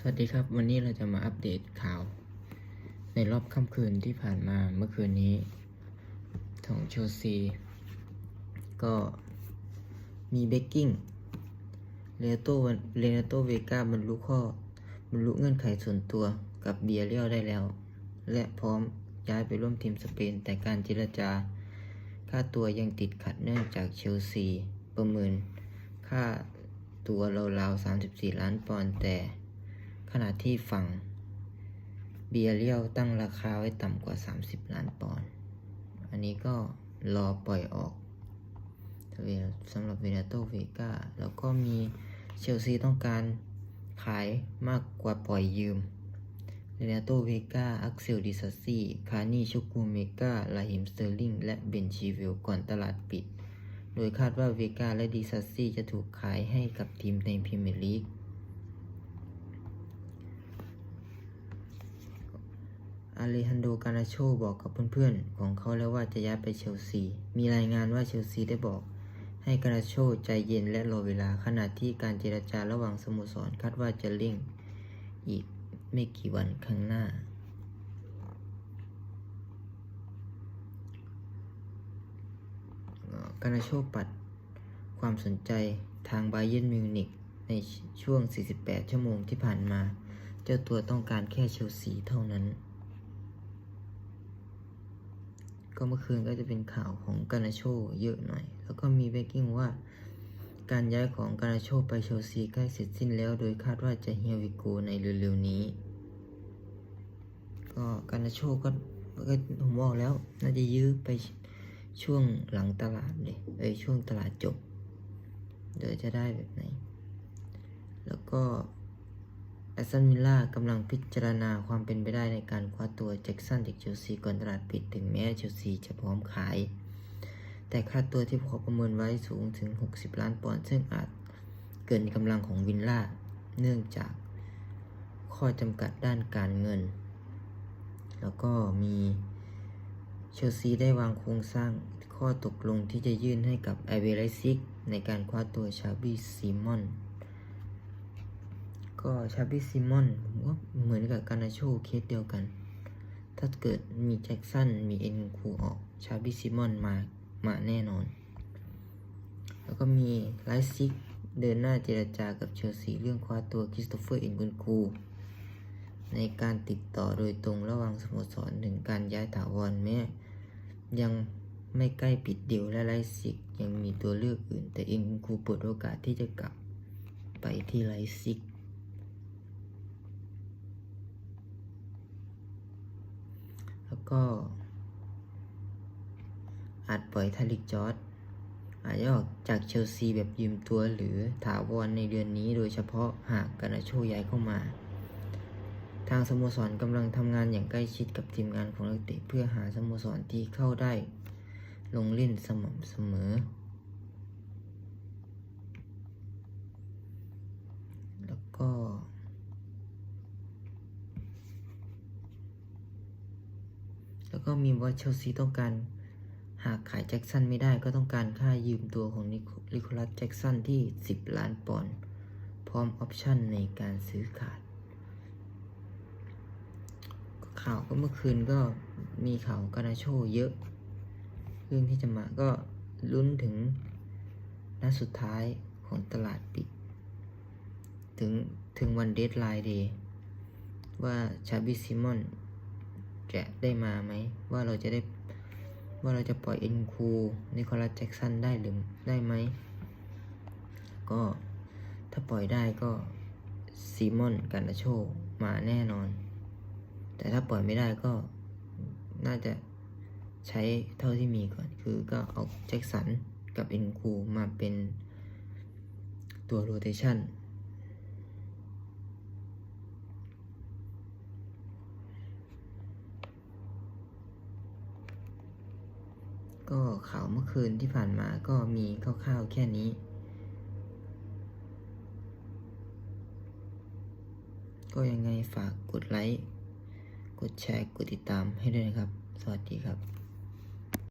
สวัสดีครับ วันนี้เราจะมาอัปเดตข่าว ในรอบค่ำคืนที่ผ่านมาเมื่อคืนนี้ของเชลซี ก็มีเบกกิ้งเรโตเรโตเวกาบรรลุข้อบรรลุเงื่อนไขส่วนตัวกับเบียเรียลได้แล้ว และพร้อมย้ายไปร่วมทีมสเปน แต่การเจรจา ค่าตัวยังติดขัดเนื่องจากเชลซี ประเมิน ค่าตัวราวๆ34 ล้านปอนด์แต่ ขณะที่ฝั่งเบียเรียวตั้งราคาไว้ต่ำกว่า 30 ล้านปอนด์ อันนี้ก็รอปล่อยออกสำหรับเวเนโตเวกาแล้วก็มีเชลซีต้องการขายมากกว่าปล่อยยืมเวเนโตเวกาอักเซลดิซัสซี่คานีชูกูเมกาลาฮิมสเตอร์ลิง และเบนชีวิลก่อนตลาดปิด โดยคาดว่าเวกาและดิซัสซี่จะถูกขายให้กับทีมในพรีเมียร์ลีก อาเลฮันโดกานาโชบอกกับเพื่อนๆ ของเขาแล้วว่าจะย้ายไปเชลซี มีรายงานว่าเชลซีได้บอก ให้กานาโชใจเย็นและรอเวลาขณะที่การเจรจาระหว่างสโมสรคาดว่าจะเร่งอีกไม่กี่วันข้างหน้า กานาโชปัดความสนใจทางไบเยนมิวนิกในช่วง 48 ชั่วโมงที่ผ่านมา เจ้าตัวต้องการแค่เชลซีเท่านั้น ก็เมื่อคืนก็จะเป็นข่าวของกานาโชเยอะหน่อย แล้วก็มีเบกกิ้งว่า การย้ายของกานาโชไปเชลซีใกล้เสร็จสิ้นแล้ว โดยคาดว่าจะเฮียวิโกในเร็วๆนี้ ก็กานาโชก็ก็ผมบอกแล้ว น่าจะยื้อไปช่วงหลังตลาดเลยเอ้ยช่วงตลาดจบ เดี๋ยวจะได้แบบไหน แล้วก็ แอสตันวิลล่ากำลังพิจารณาความเป็นไปได้ในการคว้าตัวแจ็คสันจากเชลซีก่อนตลาดปิดถึงแม้เชลซีจะพร้อมขาย แต่ค่าตัวที่พวกเขาประเมินไว้สูงถึง 60 ล้านปอนด์ซึ่งอาจเกินกำลังของวิลล่า เนื่องจากข้อจำกัดด้านการเงิน แล้วก็มีเชลซีได้วางโครงสร้างข้อตกลงที่จะยื่นให้กับไอเวไรซิกในการคว้าตัวชาบีซีมอน ก็ชาบิซิมอนผมว่าเหมือนกับการาโชเคสเดียวกัน ถ้าเกิดมีแจ็คสันมีเอ็นคูออกชาบิซิมอนมามาแน่นอน แล้วก็มีไลซิกเดินหน้าเจรจากับเชลซีเรื่องคว้าตัวคริสโตเฟอร์เอ็นกุนคูในการติดต่อโดยตรงระหว่างสโมสรถึงการย้ายถาวรแม้ยังไม่ใกล้ปิดเดียวและไลซิกยังมีตัวเลือกอื่น แต่เอ็นกุนคูเปิดโอกาสที่จะกลับไปที่ไลซิก แล้ว ก็อาจปล่อยทาริกจอร์ดอาจจะออกจากเชลซีแบบยืมตัวหรือถาวรในเดือนนี้โดยเฉพาะหากกานาโชย้ายเข้ามา ทางสโมสรกำลังทำงานอย่างใกล้ชิดกับทีมงานของนักเตะเพื่อหาสโมสรที่เข้าได้ลงเล่นสม่ำเสมอ แล้วก็ แล้ว ก็มีว่าเชลซีต้องการ หากขายแจ็คสันไม่ได้ก็ต้องการค่ายืมตัวของนิโคลัสแจ็คสันที่ 10 ล้านปอนด์พร้อมออปชั่นในการซื้อขาด ข่าวก็เมื่อคืนก็มีข่าวกานาโชเยอะเรื่องที่จะมาก็ลุ้นถึงนัดสุดท้ายของตลาดปิด ถึงถึงวันเดทไลน์เดย์ว่าชาบิซิมอน จะได้มาไหม ว่าเราจะได้ ว่าเราจะปล่อยเอ็นคูนิโคลัสแจ็กสันได้หรือได้ไหม ก็ถ้าปล่อยได้ก็ซีมอนกันนาโชมาแน่นอน แต่ถ้าปล่อยไม่ได้ก็น่าจะใช้เท่าที่มีก่อน คือก็เอาแจ็คสันกับเอ็นคูมาเป็นตัวโรเตชัน ก็ข่าวเมื่อคืนที่ผ่านมาก็มีคร่าวๆแค่นี้ ก็ยังไงฝากกดไลค์ กดแชร์ กดติดตามให้ด้วยนะครับ สวัสดีครับ